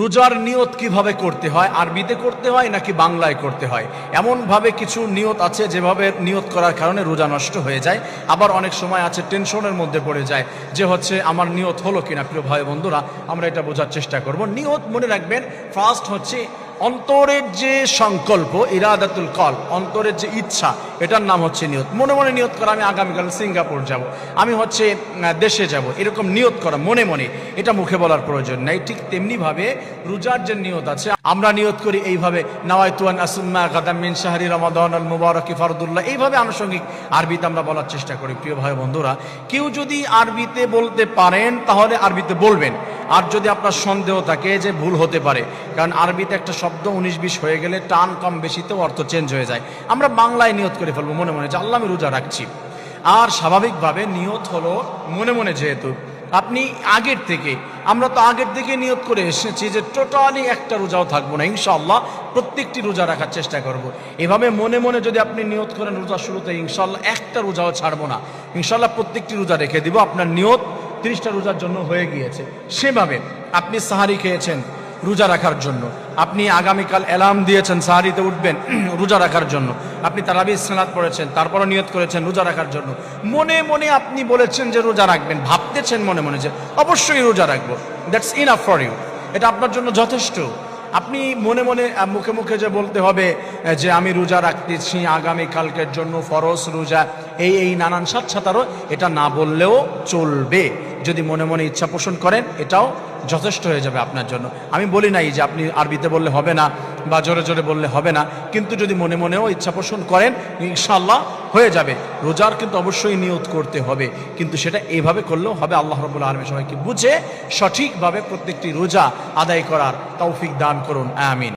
রোজার নিয়ত কীভাবে করতে হয়, আরবিতে করতে হয় নাকি বাংলায় করতে হয়? এমনভাবে কিছু নিয়ত আছে যেভাবে নিয়ত করার কারণে রোজা নষ্ট হয়ে যায়। আবার অনেক সময় আছে টেনশনের মধ্যে পড়ে যায় যে হচ্ছে আমার নিয়ত হলো কিনা, প্রিয় ভাই বন্ধুরা, আমরা এটা বোঝার চেষ্টা করব। নিয়ত মনে রাখবেন ফার্স্ট হচ্ছে অন্তরের যে সংকল্প, ইরাদাতুল কল অন্তরের যে ইচ্ছা, এটার নাম হচ্ছে নিয়ত। মনে মনে নিয়ত করা, আমি আগামীকাল সিঙ্গাপুর যাব, আমি হচ্ছে দেশে যাব, এরকম নিয়ত করা মনে মনে, এটা মুখে বলার প্রয়োজন নাই। ঠিক তেমনিভাবে রোজার যে নিয়ত আছে, আমরা নিয়ত করি এইভাবে, নাওয়াইতুয়ান আসুম্মা গাদামিন শাহরি রমাদান আল মুবারক ফারদুল্লাহ, এইভাবে আনুষঙ্গিক আরবিতে আমরা বলার চেষ্টা করি, প্রিয় ভাই বন্ধুরা। কেউ যদি আরবিতে বলতে পারেন, তাহলে আরবিতে বলবেন। আর যদি আপনার সন্দেহ থাকে যে ভুল হতে পারে, কারণ আরবিতে একটা উনিশ, বিশ হয়ে গেলে টান কম বেশিতেও অর্থ চেঞ্জ হয়ে যায়। আমরা বাংলায় নিয়ত করে ফেলব, মনে মনে যে আল্লাহ আমি রোজা রাখছি। আর স্বাভাবিকভাবে নিয়ত হলো মনে মনে যেহেতু, আপনি আগের থেকে, আমরা তো আগের থেকে নিয়ত করে এসেছি যে টোটালি একটা রোজাও থাকব না ইনশাল্লাহ প্রত্যেকটি রোজা রাখার চেষ্টা করব। এভাবে মনে মনে যদি আপনি নিয়ত করেন রোজা শুরুতে ইনশাল্লাহ একটা রোজাও ছাড়বো না। ইনশাল্লাহ প্রত্যেকটি রোজা রেখে দিব, আপনার নিয়ত তিরিশটা রোজার জন্য হয়ে গিয়েছে। সেভাবে আপনি সাহারি খেয়েছেন রোজা রাখার জন্য। আপনি আগামীকাল অ্যালার্ম দিয়েছেন, সাহারিতে উঠবেন, রোজা রাখার জন্য। আপনি তারাবি স্নাত পড়েছেন, তারপরও নিয়ত করেছেন রোজা রাখার জন্য। মনে মনে আপনি বলেছেন যে রোজা রাখবেন, ভাবতেছেন মনে মনে যে অবশ্যই রোজা রাখব। দ্যাটস ইনাফ ফর ইউ এটা আপনার জন্য যথেষ্ট। আপনি মনে মনে মুখে মুখে যে বলতে হবে যে আমি রোজা রাখতেছি, আগামীকালকের জন্য ফরজ রোজা। এই এই নানান সাত সাতারও এটা না বললেও চলবে। যদি মনে মনে ইচ্ছা পোষণ করেন, এটাও যথেষ্ট হয়ে যাবে আপনার জন্য। আমি বলি নাই যে আপনি আরবিতে বললে হবে না বা জোরে জোরে বললে হবে না, কিন্তু যদি মনে মনেও ইচ্ছা পোষণ করেন ইনশাল্লাহ হয়ে যাবে। রোজার কিন্তু অবশ্যই নিয়ত করতে হবে, কিন্তু সেটা এইভাবে করলেও হবে। আল্লাহ রবুল্লা আলমী সবাইকে বুঝে সঠিকভাবে প্রত্যেকটি রোজা আদায় করার তৌফিক দান করুন। আমিন।